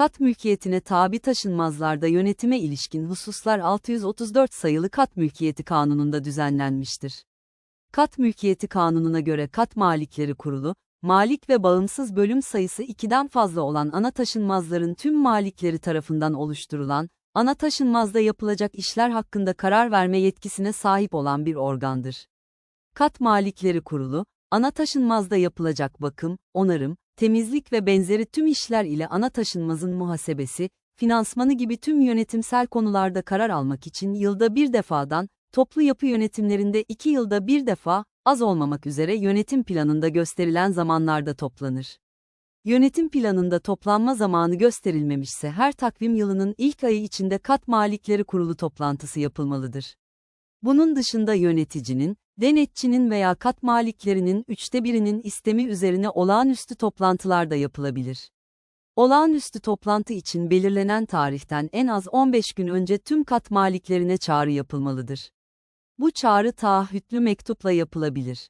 kat mülkiyetine tabi taşınmazlarda yönetime ilişkin hususlar 634 sayılı Kat Mülkiyeti Kanunu'nda düzenlenmiştir. Kat Mülkiyeti Kanunu'na göre kat malikleri kurulu, malik ve bağımsız bölüm sayısı 2'den fazla olan ana taşınmazların tüm malikleri tarafından oluşturulan, ana taşınmazda yapılacak işler hakkında karar verme yetkisine sahip olan bir organdır. Kat Malikleri Kurulu, ana taşınmazda yapılacak bakım, onarım, temizlik ve benzeri tüm işler ile ana taşınmazın muhasebesi, finansmanı gibi tüm yönetimsel konularda karar almak için yılda bir defadan, toplu yapı yönetimlerinde iki yılda bir defa, az olmamak üzere yönetim planında gösterilen zamanlarda toplanır. Yönetim planında toplanma zamanı gösterilmemişse her takvim yılının ilk ayı içinde kat malikleri kurulu toplantısı yapılmalıdır. Bunun dışında yöneticinin, denetçinin veya kat maliklerinin üçte birinin istemi üzerine olağanüstü toplantılar da yapılabilir. Olağanüstü toplantı için belirlenen tarihten en az 15 gün önce tüm kat maliklerine çağrı yapılmalıdır. Bu çağrı taahhütlü mektupla yapılabilir.